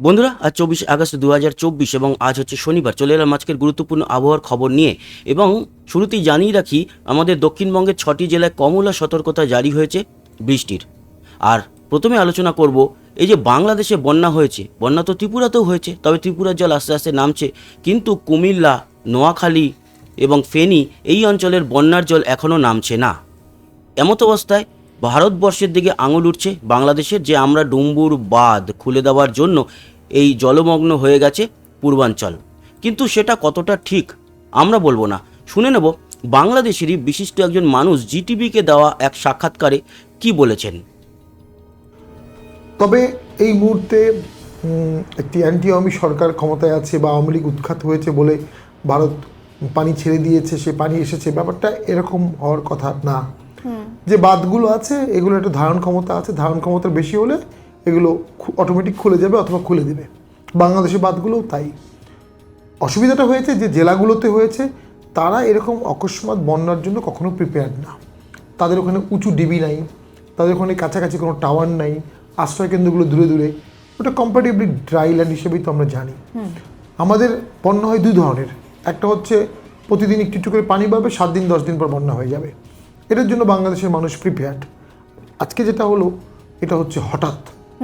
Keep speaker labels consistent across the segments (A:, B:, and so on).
A: বন্ধুরা, আজ চব্বিশ আগস্ট দু এবং আজ হচ্ছে শনিবার। চলে এলাম আজকের গুরুত্বপূর্ণ আবহাওয়ার খবর নিয়ে এবং শুরুতেই জানিয়ে রাখি, আমাদের দক্ষিণবঙ্গের ছটি জেলায় কমলা সতর্কতা জারি হয়েছে বৃষ্টির। আর প্রথমে আলোচনা করব, এই যে বাংলাদেশে বন্যা হয়েছে, বন্যা তো ত্রিপুরাতেও হয়েছে, তবে ত্রিপুরার জল আস্তে আস্তে নামছে, কিন্তু কুমিল্লা, নোয়াখালী এবং ফেনী এই অঞ্চলের বন্যার জল এখনও নামছে না। এমত অবস্থায় ভারতবর্ষের দিকে আঙুল উঠছে বাংলাদেশের যে আমরা ডুম্বুর বাঁধ খুলে দেওয়ার জন্য এই জলমগ্ন হয়ে গেছে পূর্বাঞ্চল। কিন্তু সেটা কতটা ঠিক আমরা বলব না। শুনে নেব, বাংলাদেশেরই বিশিষ্ট একজন মানুষ জিটিভিকে দেওয়া এক সাক্ষাৎকারে কি বলেছেন।
B: তবে এই মুহূর্তে একটি অ্যান্টি আওয়ামী সরকার ক্ষমতায় আছে বা আওয়ামী লীগ উৎখাত হয়েছে বলে ভারত পানি ছেড়ে দিয়েছে, সে পানি এসেছে, ব্যাপারটা এরকম হওয়ার কথা না। যে বাঁধগুলো আছে এগুলো একটা ধারণ ক্ষমতা আছে ধারণ ক্ষমতা বেশি হলে এগুলো অটোমেটিক খুলে যাবে অথবা খুলে দেবে। বাংলাদেশের বাঁধগুলোও তাই। অসুবিধাটা হয়েছে যে জেলাগুলোতে হয়েছে তারা এরকম অকস্মাৎ বন্যার জন্য কখনো প্রিপেয়ার্ড না। তাদের ওখানে উঁচু ডিবি নাই তাদের ওখানে কাছাকাছি কোনো টাওয়ার নাই আশ্রয় কেন্দ্রগুলো দূরে দূরে। ওটা কম্পারেটিভলি ড্রাই ল্যান্ড হিসেবেই তো আমরা জানি। আমাদের বন্যা হয় দুই ধরনের। একটা হচ্ছে প্রতিদিন একটু একটু করে পানি পাবে সাত দিন দশ দিন পর বন্যা হয়ে যাবে। এটার জন্য বাংলাদেশের মানুষ প্রিপেয়ার্ড আজকে যেটা হলো এটা হচ্ছে হঠাৎ।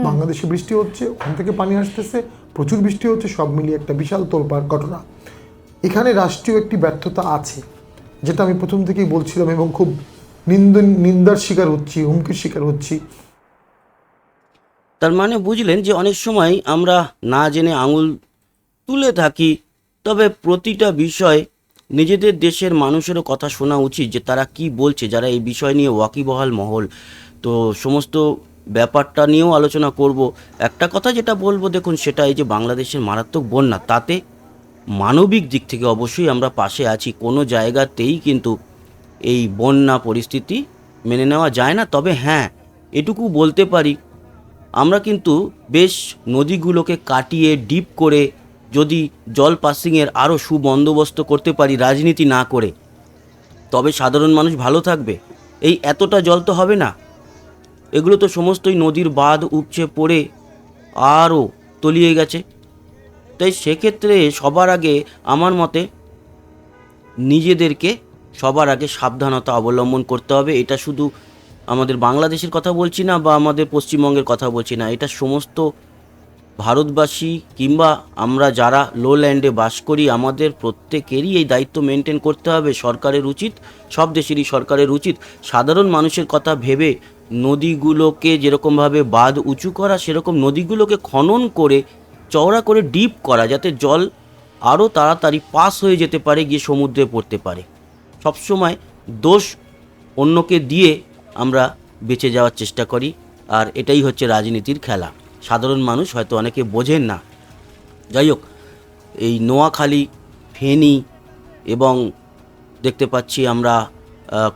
B: বাংলাদেশে বৃষ্টি হচ্ছে ওখান থেকে পানি আসতেছে প্রচুর বৃষ্টি হচ্ছে সব মিলিয়ে একটা বিশাল তোলপাড় ঘটনা। এখানে রাষ্ট্রীয় একটি ব্যর্থতা আছে যেটা আমি প্রথম থেকেই বলছিলাম এবং খুব নিন্দ নিন্দার শিকার হচ্ছি হুমকির শিকার হচ্ছি।
A: তার মানে বুঝলেন যে অনেক সময় আমরা না জেনে আঙুল তুলে থাকি তবে প্রতিটা বিষয় নিজেদের দেশের মানুষেরও কথা শোনা উচিত যে তারা কি বলছে, যারা এই বিষয় নিয়ে ওয়াকিবহাল মহল। তো সমস্ত ব্যাপারটা নিয়েও আলোচনা করব। একটা কথা যেটা বলব, দেখুন, সেটা এই যে বাংলাদেশের মারাত্মক বন্যা, তাতে মানবিক দিক থেকে অবশ্যই আমরা পাশে আছি। কোনো জায়গাতেই কিন্তু এই বন্যা পরিস্থিতি মেনে নেওয়া যায় না। তবে হ্যাঁ এটুকু বলতে পারি, আমরা কিন্তু বেশ নদীগুলোকে কাটিয়ে, ডিপ করে যদি জল পাসিংয়ের আরও সুবন্দোবস্ত করতে পারি রাজনীতি না করে, তবে সাধারণ মানুষ ভালো থাকবে। এই এতটা জল তো হবে না। এগুলো তো সমস্তই নদীর বাঁধ উপচে পড়ে আরও তলিয়ে গেছে। তাই সেক্ষেত্রে সবার আগে আমার মতে নিজেদেরকে সবার আগে সাবধানতা অবলম্বন করতে হবে। এটা শুধু আমাদের বাংলাদেশের কথা বলছি না বা আমাদের পশ্চিমবঙ্গের কথা বলছি না। এটা সমস্ত ভারতবাসী কিংবা আমরা যারা লো ল্যান্ডে বাস করি, আমাদের প্রত্যেকেরই এই দায়িত্ব মেনটেন করতে হবে। সরকারের উচিত, সব দেশেরই সরকারের উচিত। সাধারণ মানুষের কথা ভেবে নদীগুলোকে যেরকমভাবে বাঁধ উঁচু করা, সেরকম নদীগুলোকে খনন করে, চওড়া করে ডিপ করা, যাতে জল আরও তাড়াতাড়ি পাস হয়ে যেতে পারে, গিয়ে সমুদ্রে পড়তে পারে। সবসময় দোষ অন্যকে দিয়ে আমরা বেঁচে যাওয়ার চেষ্টা করি, আর এটাই হচ্ছে রাজনীতির খেলা। সাধারণ মানুষ হয়তো অনেকে বোঝেন না। যাই হোক, এই নোয়াখালী, ফেনী এবং দেখতে পাচ্ছি আমরা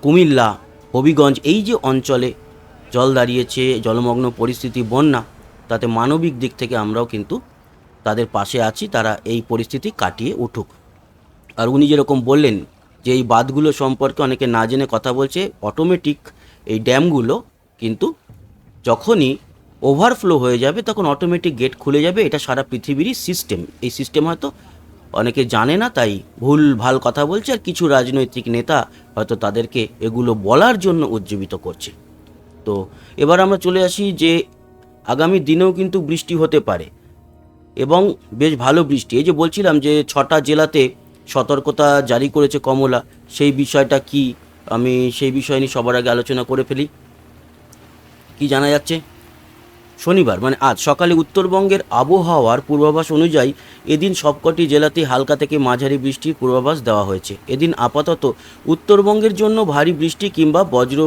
A: কুমিল্লা, হবিগঞ্জ, এই যে অঞ্চলে জল দাঁড়িয়েছে, জলমগ্ন পরিস্থিতি, বন্যা, তাতে মানবিক দিক থেকে আমরাও কিন্তু তাদের পাশে আছি, তারা এই পরিস্থিতি কাটিয়ে উঠুক। আর উনি যেরকম বললেন যে এই বাঁধগুলো সম্পর্কে অনেকে না জেনে কথা বলছে অটোমেটিক এই ড্যামগুলো কিন্তু যখনই ওভারফ্লো হয়ে যাবে, তখন অটোমেটিক গেট খুলে যাবে। এটা সারা পৃথিবীরই সিস্টেম এই সিস্টেম হয়তো অনেকে জানে না, তাই ভুল, ভালো কথা বলছে। আর কিছু রাজনৈতিক নেতা হয়তো তাদেরকে এগুলো বলার জন্য উজ্জীবিত করছে। তো এবার আমরা চলে আসি যে আগামী দিনেও কিন্তু বৃষ্টি হতে পারে। এবং বেশ ভালো বৃষ্টি। এই যে বলছিলাম যে ছটা জেলাতে সতর্কতা জারি করেছে কমলা। সেই বিষয়টা কি? আমি সেই বিষয় নিয়ে সবার আগে আলোচনা করে ফেলি। কি জানা যাচ্ছে? শনিবার মানে আজ সকালে উত্তরবঙ্গের আবহাওয়ার পূর্বাভাস অনুযায়ী এদিন সবকটি জেলাতেই হালকা থেকে মাঝারি বৃষ্টির পূর্বাভাস দেওয়া হয়েছে। এদিন আপাতত উত্তরবঙ্গের জন্য ভারী বৃষ্টি কিংবা বজ্র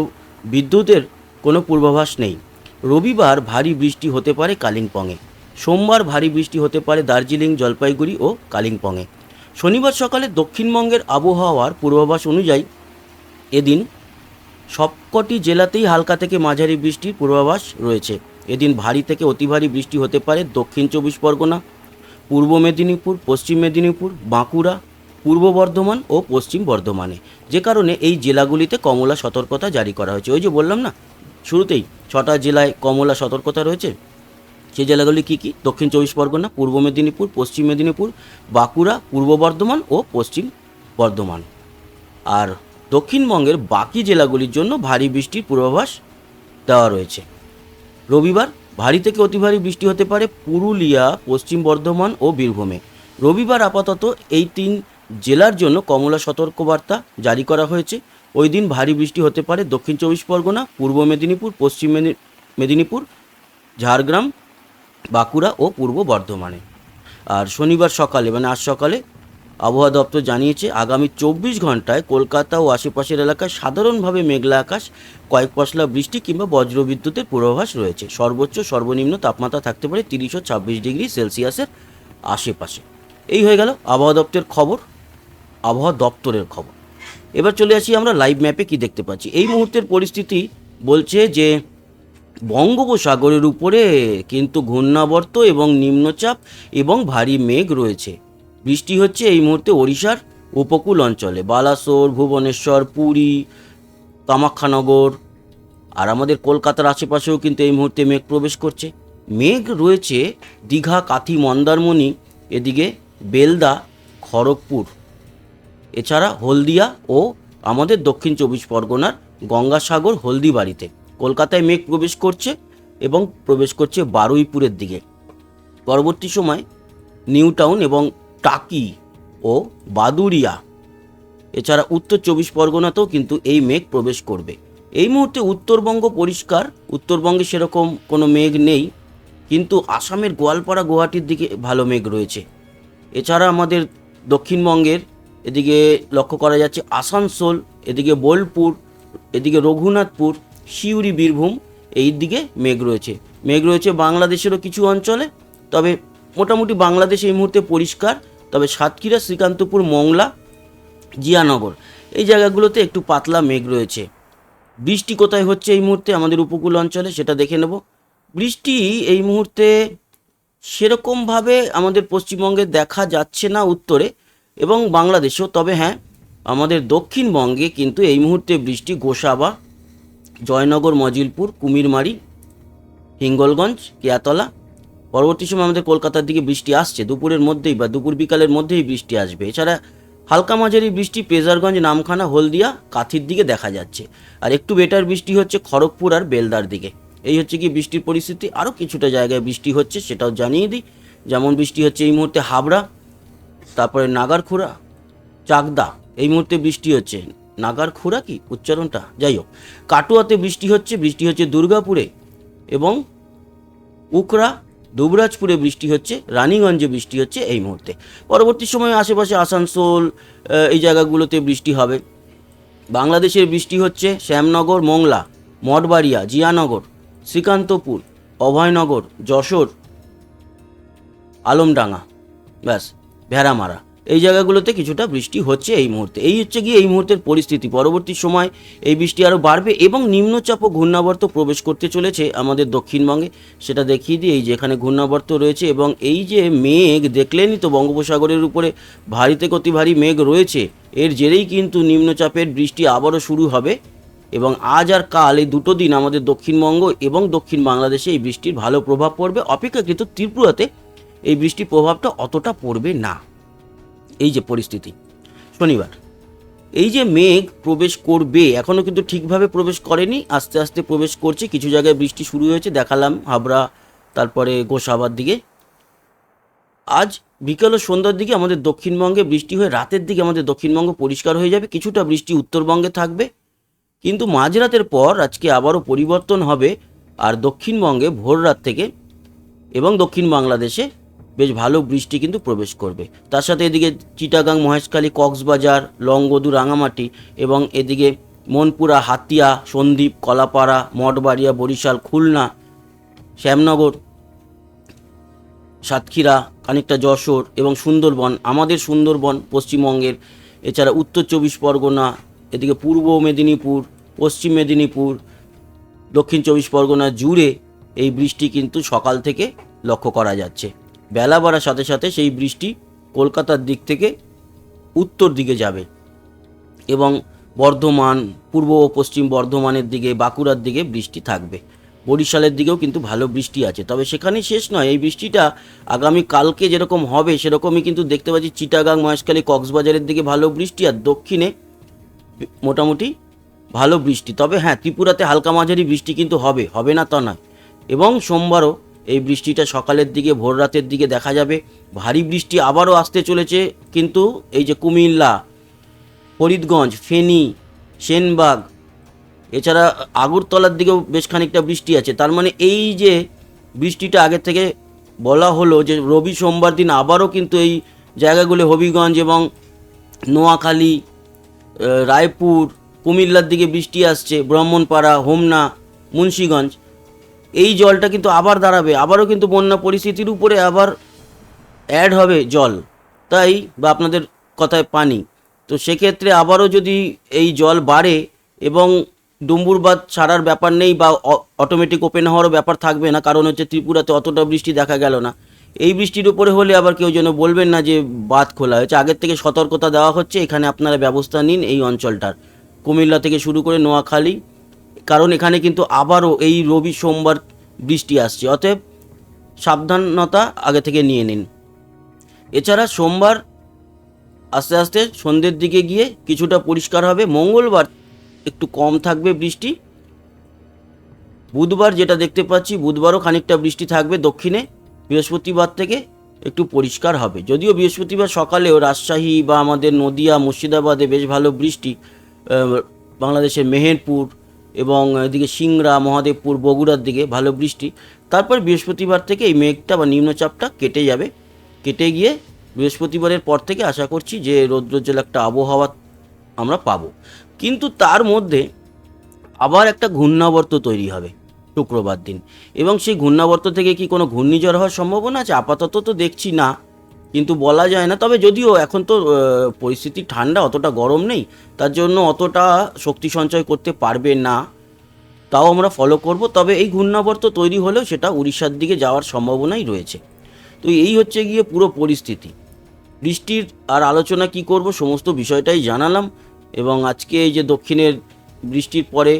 A: বিদ্যুতের কোনো পূর্বাভাস নেই। রবিবার ভারী বৃষ্টি হতে পারে কালিম্পংয়ে। সোমবার ভারী বৃষ্টি হতে পারে দার্জিলিং, জলপাইগুড়ি ও কালিম্পংয়ে। শনিবার সকালে দক্ষিণবঙ্গের আবহাওয়ার পূর্বাভাস অনুযায়ী এদিন সবকটি জেলাতেই হালকা থেকে মাঝারি বৃষ্টির পূর্বাভাস রয়েছে। এদিন ভারী থেকে অতি ভারী বৃষ্টি হতে পারে দক্ষিণ চব্বিশ পরগনা, পূর্ব মেদিনীপুর, পশ্চিম মেদিনীপুর, বাঁকুড়া, পূর্ব বর্ধমান ও পশ্চিম বর্ধমানে। যে কারণে এই জেলাগুলিতে কমলা সতর্কতা জারি করা হয়েছে। ওই যে বললাম না, শুরুতেই ছটা জেলায় কমলা সতর্কতা রয়েছে। সেই জেলাগুলি কী কী? দক্ষিণ চব্বিশ পরগনা, পূর্ব মেদিনীপুর, পশ্চিম মেদিনীপুর, বাঁকুড়া, পূর্ব বর্ধমান ও পশ্চিম বর্ধমান। আর দক্ষিণবঙ্গের বাকি জেলাগুলির জন্য ভারী বৃষ্টির পূর্বাভাস দেওয়া রয়েছে। রবিবার ভারী থেকে অতি ভারী বৃষ্টি হতে পারে পুরুলিয়া, পশ্চিম বর্ধমান ও বীরভূমে। রবিবার আপাতত এই তিন জেলার জন্য কমলা সতর্কবার্তা জারি করা হয়েছে। ওই দিন ভারী বৃষ্টি হতে পারে দক্ষিণ চব্বিশ পরগনা, পূর্ব মেদিনীপুর, পশ্চিম মেদি- মেদিনীপুর, ঝাড়গ্রাম, বাঁকুড়া ও পূর্ব বর্ধমানে। আর শনিবার সকালে মানে আজ সকালে আবহাওয়া দপ্তর জানিয়েছে, আগামী চব্বিশ ঘন্টায় কলকাতা ও আশেপাশের এলাকায় সাধারণভাবে মেঘলা আকাশ, কয়েক পশলা বৃষ্টি কিংবা বজ্রবিদ্যুতের পূর্বাভাস রয়েছে। সর্বোচ্চ সর্বনিম্ন তাপমাত্রা থাকতে পারে তিরিশ ও ছাব্বিশ ডিগ্রি সেলসিয়াসের আশেপাশে। এই হয়ে গেল আবহাওয়া দপ্তরের খবর, আবহাওয়া দপ্তরের খবর। এবার চলে আসি আমরা লাইভ ম্যাপে কি দেখতে পাচ্ছি। এই মুহূর্তের পরিস্থিতি বলছে যে, বঙ্গোপসাগরের উপরে কিন্তু ঘূর্ণাবর্ত এবং নিম্নচাপ এবং ভারী মেঘ রয়েছে। বৃষ্টি হচ্ছে এই মুহূর্তে ওড়িশার উপকূল অঞ্চলে। বালাসোর, ভুবনেশ্বর, পুরী, কামাখ্যানগর আর আমাদের কলকাতার আশেপাশেও কিন্তু এই মুহূর্তে মেঘ প্রবেশ করছে। মেঘ রয়েছে দীঘা, কাথি, মন্দারমণি, এদিকে বেলদা, খড়গপুর। এছাড়া হলদিয়া ও আমাদের দক্ষিণ চব্বিশ পরগনার গঙ্গাসাগর, হলদিবাড়িতে। কলকাতায় মেঘ প্রবেশ করছে এবং প্রবেশ করছে বারুইপুরের দিকে। পরবর্তী সময় নিউ টাউন এবং টাকি ও বাদুরিয়া। এছাড়া উত্তর চব্বিশ পরগনাতেও কিন্তু এই মেঘ প্রবেশ করবে। এই মুহূর্তে উত্তরবঙ্গ পরিষ্কার, উত্তরবঙ্গে সেরকম কোনো মেঘ নেই, কিন্তু আসামের গোয়ালপাড়া গুয়াহাটির দিকে ভালো মেঘ রয়েছে। এছাড়া আমাদের দক্ষিণবঙ্গের এদিকে লক্ষ্য করা যাচ্ছে আসানসোল, এদিকে বোলপুর, এদিকে রঘুনাথপুর, সিউড়ি, বীরভূম এই দিকে মেঘ রয়েছে। মেঘ রয়েছে বাংলাদেশেরও কিছু অঞ্চলে, তবে মোটামুটি বাংলাদেশ এই মুহূর্তে পরিষ্কার। তবে সাতক্ষীরা, শ্রীকান্তপুর, মংলা, জিয়ানগর এই জায়গাগুলোতে একটু পাতলা মেঘ রয়েছে। বৃষ্টি কোথায় হচ্ছে এই মুহূর্তে আমাদের উপকূল অঞ্চলে সেটা দেখে নেব। বৃষ্টি এই মুহূর্তে সেরকমভাবে আমাদের পশ্চিমবঙ্গে দেখা যাচ্ছে না উত্তরে এবং বাংলাদেশেও। তবে হ্যাঁ আমাদের দক্ষিণবঙ্গে কিন্তু এই মুহূর্তে বৃষ্টি গোসাবা, জয়নগর, মজিলপুর, কুমিরমারি, হিঙ্গলগঞ্জ, কেয়াতলা পরবর্তী সময় আমাদের কলকাতার দিকে বৃষ্টি আসছে, দুপুরের মধ্যেই বা দুপুর বিকালের মধ্যেই বৃষ্টি আসবে। এছাড়া হালকা মাঝারি বৃষ্টি পেজারগঞ্জ, নামখানা, হলদিয়া, কাথির দিকে দেখা যাচ্ছে। আর একটু বেটার বৃষ্টি হচ্ছে খড়গপুর আর বেলদার দিকে। এই হচ্ছে কি বৃষ্টির পরিস্থিতি, আরও কিছুটা জায়গায় বৃষ্টি হচ্ছে সেটাও জানিয়ে দিই। যেমন বৃষ্টি হচ্ছে এই মুহূর্তে হাবড়া, তারপরে নাগারখুড়া, চাকদা, এই মুহূর্তে বৃষ্টি হচ্ছে। নাগারখুড়া কি? উচ্চারণটা, যাই হোক। কাটুয়াতে বৃষ্টি হচ্ছে বৃষ্টি হচ্ছে দুর্গাপুরে এবং উকরা দুবরাজপুরে বৃষ্টি হচ্ছে, রানীগঞ্জে বৃষ্টি হচ্ছে এই মুহূর্তে। পরবর্তী সময়ে আশেপাশে আসানসোল এই জায়গাগুলোতে বৃষ্টি হবে। বাংলাদেশের বৃষ্টি হচ্ছে শ্যামনগর, মোংলা, মঠবাড়িয়া, জিয়ানগর, শ্রীকান্তপুর, অভয়নগর, যশোর, আলমডাঙ্গা। ব্যাস, ভেড়ামারা। এই জায়গাগুলোতে কিছুটা বৃষ্টি হচ্ছে এই মুহূর্তে। এই হচ্ছে গিয়ে এই মুহূর্তের পরিস্থিতি। পরবর্তী সময় এই বৃষ্টি আরও বাড়বে এবং নিম্নচাপ ও ঘূর্ণাবর্ত প্রবেশ করতে চলেছে আমাদের দক্ষিণবঙ্গে। সেটা দেখিয়ে দিই এই যে এখানে ঘূর্ণাবর্ত রয়েছে এবং এই যে মেঘ, দেখলেনই তো বঙ্গোপসাগরের উপরে ভারীতে থেকে অতি ভারী মেঘ রয়েছে। এর জেরেই কিন্তু নিম্নচাপের বৃষ্টি আবারও শুরু হবে এবং আজ আর কাল এই দুটো দিন আমাদের দক্ষিণবঙ্গ এবং দক্ষিণ বাংলাদেশে এই বৃষ্টির ভালো প্রভাব পড়বে। অপেক্ষাকৃত ত্রিপুরাতে এই বৃষ্টির প্রভাবটা অতটা পড়বে না। এই যে পরিস্থিতি। শনিবার। এই যে মেঘ প্রবেশ করবে এখনও কিন্তু ঠিকভাবে প্রবেশ করেনি, আস্তে আস্তে প্রবেশ করছে, কিছু জায়গায় বৃষ্টি শুরু হয়েছে, দেখালাম হাবড়া, তারপরে গোসাবার দিকে। আজ বিকেল ও সন্ধ্যার দিকে আমাদের দক্ষিণবঙ্গে বৃষ্টি হয়ে, রাতের দিকে আমাদের দক্ষিণবঙ্গ পরিষ্কার হয়ে যাবে, কিছুটা বৃষ্টি উত্তরবঙ্গে থাকবে। কিন্তু মাঝরাতের পর আজকে আবারও পরিবর্তন হবে, আর দক্ষিণবঙ্গে ভোর রাত থেকে এবং দক্ষিণ বাংলাদেশে বেশ ভালো বৃষ্টি কিন্তু প্রবেশ করবে। তার সাথে এদিকে চিটাগাং, মহেশখালী, কক্সবাজার, লংগদু, রাঙামাটি এবং এদিকে মনপুরা, হাতিয়া, সন্দ্বীপ, কলাপাড়া, মঠবাড়িয়া, বরিশাল, খুলনা, শ্যামনগর, সাতক্ষীরা, খানিকটা যশোর এবং সুন্দরবন। আমাদের সুন্দরবন পশ্চিমবঙ্গের, এছাড়া উত্তর চব্বিশ পরগনা, এদিকে পূর্ব মেদিনীপুর, পশ্চিম মেদিনীপুর, দক্ষিণ চব্বিশ পরগনা জুড়ে এই বৃষ্টি কিন্তু সকাল থেকে লক্ষ্য করা যাচ্ছে। বেলা বাড়ার সাথে সাথে সেই বৃষ্টি কলকাতার দিক থেকে উত্তর দিকে যাবে এবং বর্ধমান, পূর্ব ও পশ্চিম বর্ধমানের দিকে, বাঁকুড়ার দিকে বৃষ্টি থাকবে। বরিশালের দিকেও কিন্তু ভালো বৃষ্টি আছে। তবে সেখানেই শেষ নয়, এই বৃষ্টিটা আগামী কালকে যেরকম হবে, সেরকমই কিন্তু দেখতে পাচ্ছি চিটাগাং, মহেশখালী, কক্সবাজারের দিকে ভালো বৃষ্টি আর দক্ষিণে মোটামুটি ভালো বৃষ্টি। তবে হ্যাঁ ত্রিপুরাতে হালকা মাঝারি বৃষ্টি কিন্তু হবে হবে না তা নয়। এবং সোমবারও এই বৃষ্টিটা সকালের দিকে, ভোর রাতের দিকে দেখা যাবে। ভারী বৃষ্টি আবারও আসতে চলেছে, কিন্তু এই যে কুমিল্লা, ফরিদগঞ্জ, ফেনী, সেনবাগ, এছাড়া আগরতলার দিকেও বেশ খানিকটা বৃষ্টি আছে। তার মানে এই যে বৃষ্টিটা আগে থেকে বলা হলো যে রবি সোমবার দিন আবারও কিন্তু এই জায়গাগুলো হবিগঞ্জ এবং নোয়াখালী রায়পুর, কুমিল্লার দিকে বৃষ্টি আসছে, ব্রাহ্মণপাড়া, হোমনা, মুন্সীগঞ্জ। এই জলটা কিন্তু আবার দাঁড়াবে, আবারও কিন্তু বন্যা পরিস্থিতির উপরে আবার অ্যাড হবে জল। তাই বা আপনাদের কথায় পানি। তো সেক্ষেত্রে আবারও যদি এই জল বাড়ে এবং ডুম্বুর বাঁধ ছাড়ার ব্যাপার নেই বা অটোমেটিক ওপেন হওয়ারও ব্যাপার থাকবে না, কারণ হচ্ছে ত্রিপুরাতে অতটা বৃষ্টি দেখা গেল না। এই বৃষ্টির উপরে হলে আবার কেউ যেন বলবেন না যে বাঁধ খোলা হয়েছে। আগের থেকে সতর্কতা দেওয়া হচ্ছে, এখানে আপনারা ব্যবস্থা নিন এই অঞ্চলটার। কুমিল্লা থেকে শুরু করে নোয়াখালী কারণ এখানে কিন্তু আবারও এই রবি সোমবার বৃষ্টি আসছে। অতএব সাবধানতা আগে থেকে নিয়ে নিন। এছাড়া সোমবার আস্তে আস্তে সন্ধ্যের দিকে গিয়ে কিছুটা পরিষ্কার হবে। মঙ্গলবার একটু কম থাকবে বৃষ্টি। বুধবার যেটা দেখতে পাচ্ছি, বুধবারও খানিকটা বৃষ্টি থাকবে দক্ষিণে। বৃহস্পতিবার থেকে একটু পরিষ্কার হবে। যদিও বৃহস্পতিবার সকালেও রাজশাহী বা আমাদের নদিয়া, মুর্শিদাবাদে বেশ ভালো বৃষ্টি বাংলাদেশের মেহেরপুর এবং এদিকে সিংড়া, মহাদেবপুর, বগুড়ার দিকে ভালো বৃষ্টি। তারপর বৃহস্পতিবার থেকে এই মেঘটা বা নিম্নচাপটা কেটে যাবে। কেটে গিয়ে বৃহস্পতিবারের পর থেকে আশা করছি যে রৌদ্রোজ্জ্বল একটা আবহাওয়া আমরা পাবো। কিন্তু তার মধ্যে আবার একটা ঘূর্ণাবর্ত তৈরি হবে শুক্রবার দিন। এবং সেই ঘূর্ণাবর্ত থেকে কি কোনো ঘূর্ণিঝড় হওয়ার সম্ভাবনা আছে? আপাতত তো দেখছি না। কিন্তু বলা যায় না। তবে যদিও এখন তো পরিস্থিতি ঠান্ডা, অতটা গরম নেই, তার জন্য অতটা শক্তি সঞ্চয় করতে পারবে না। তাও আমরা ফলো করব, তবে এই ঘূর্ণাবর্ত তৈরি হলেও সেটা উড়িষ্যার দিকে যাওয়ার সম্ভাবনাই রয়েছে। তো এই হচ্ছে গিয়ে পুরো পরিস্থিতি। বৃষ্টির আর আলোচনা কি করব সমস্ত বিষয়টাই জানালাম এবং আজকে এই যে দক্ষিণের বৃষ্টির পরে,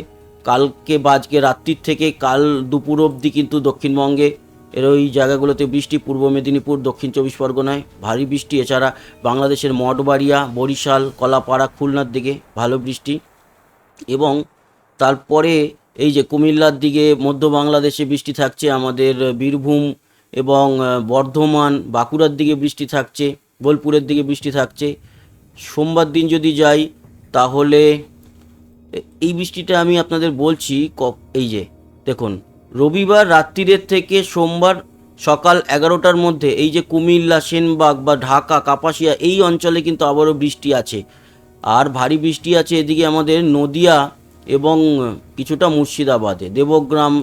A: কালকে বা আজকে রাত্রির থেকে কাল দুপুর অবধি কিন্তু দক্ষিণবঙ্গে এর ওই জায়গাগুলোতে বৃষ্টি পূর্ব মেদিনীপুর, দক্ষিণ চব্বিশ পরগনায় ভারী বৃষ্টি। এছাড়া বাংলাদেশের মঠবাড়িয়া, বরিশাল, কলাপাড়া, খুলনার দিকে ভালো বৃষ্টি। এবং তারপরে এই যে কুমিল্লার দিকে মধ্য বাংলাদেশে বৃষ্টি থাকছে, আমাদের বীরভূম এবং বর্ধমান, বাঁকুড়ার দিকে বৃষ্টি থাকছে, বোলপুরের দিকে বৃষ্টি থাকছে। সোমবার দিন যদি যাই, তাহলে এই বৃষ্টিটা আমি আপনাদের বলছি ক- এই যে, দেখুন রবিবার রাত্রিরের থেকে সোমবার সকাল এগারোটার মধ্যে এই যে কুমিল্লা, সেনবাগ বা ঢাকা, কাপাসিয়া এই অঞ্চলে কিন্তু আবারও বৃষ্টি আছে। আর ভারী বৃষ্টি আছে এদিকে আমাদের নদিয়া এবং কিছুটা মুর্শিদাবাদে। দেবগ্রাম,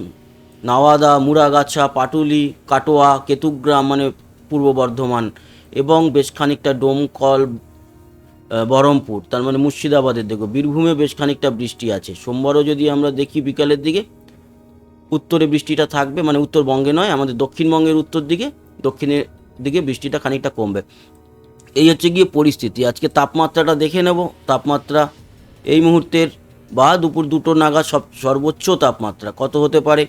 A: নাওয়াদা মুরাগাছা পাটুলি, কাটোয়া, কেতুগ্রাম মানে পূর্ব বর্ধমান এবং বেশ খানিকটা ডোমকল বহরমপুর, তার মানে মুর্শিদাবাদের দেখো। বীরভূমে বেশ খানিকটা বৃষ্টি আছে। সোমবারও যদি আমরা দেখি বিকালের দিকে উত্তরে বৃষ্টিটা থাকবে মানে উত্তরবঙ্গে নয়, আমাদের দক্ষিণবঙ্গের উত্তর দিকে, দক্ষিণের দিকে বৃষ্টিটা খানিকটা কমবে। এই হচ্ছে গিয়ে পরিস্থিতি। আজকে তাপমাত্রাটা দেখে নেব। তাপমাত্রা এই মুহূর্তের বা দুপুর দুটো নাগাদ সব সর্বোচ্চ তাপমাত্রা। কত হতে পারে?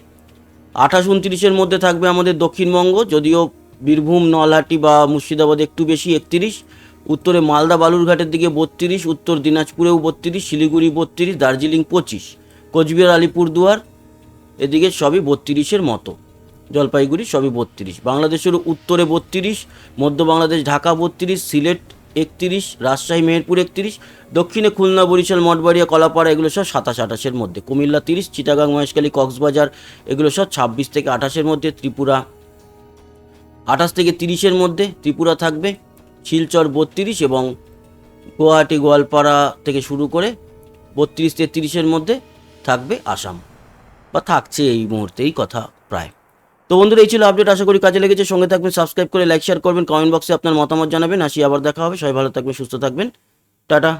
A: আঠাশ উনত্রিশের মধ্যে থাকবে আমাদের দক্ষিণবঙ্গ, যদিও বীরভূম, নলহাটি বা মুর্শিদাবাদ একটু বেশি, একত্রিশ। উত্তরে মালদা, বালুরঘাটের দিকে বত্রিশ, উত্তর দিনাজপুরেও বত্রিশ, শিলিগুড়ি বত্রিশ, দার্জিলিং পঁচিশ, কোচবিহার, আলিপুরদুয়ার এদিকে সবই বত্রিশের মতো। জলপাইগুড়ি সবই বত্রিশ। বাংলাদেশের উত্তরে বত্রিশ, মধ্য বাংলাদেশ ঢাকা বত্রিশ, সিলেট একত্রিশ, রাজশাহী, মেহেরপুর একত্রিশ, দক্ষিণে খুলনা, বরিশাল, মঠবাড়িয়া, কলাপাড়া, এগুলো সব সাতাশ আঠাশের মধ্যে। কুমিল্লা তিরিশ, চিটাগাং, মহেশখালী, কক্সবাজার, এগুলো সব ছাব্বিশ থেকে আঠাশের মধ্যে। ত্রিপুরা আঠাশ থেকে তিরিশের মধ্যে। ত্রিপুরা থাকবে শিলচর বত্রিশ এবং গুয়াহাটি, গোয়ালপাড়া থেকে শুরু করে বত্রিশ তেত্রিশের মধ্যে থাকবে আসাম। বা থাকছে এই মুহূর্তে এই কথা প্রায়। তো বন্ধুরা, এই ছিল আপডেট আশা করি কাজে লেগেছে। সঙ্গে থাকবেন সাবস্ক্রাইব করে লাইক শেয়ার করবেন কমেন্ট বক্সে আপনার মতামত জানাবেন। আসি আবার দেখা হবে। সবাই ভালো থাকবেন, সুস্থ থাকবেন। টাটা।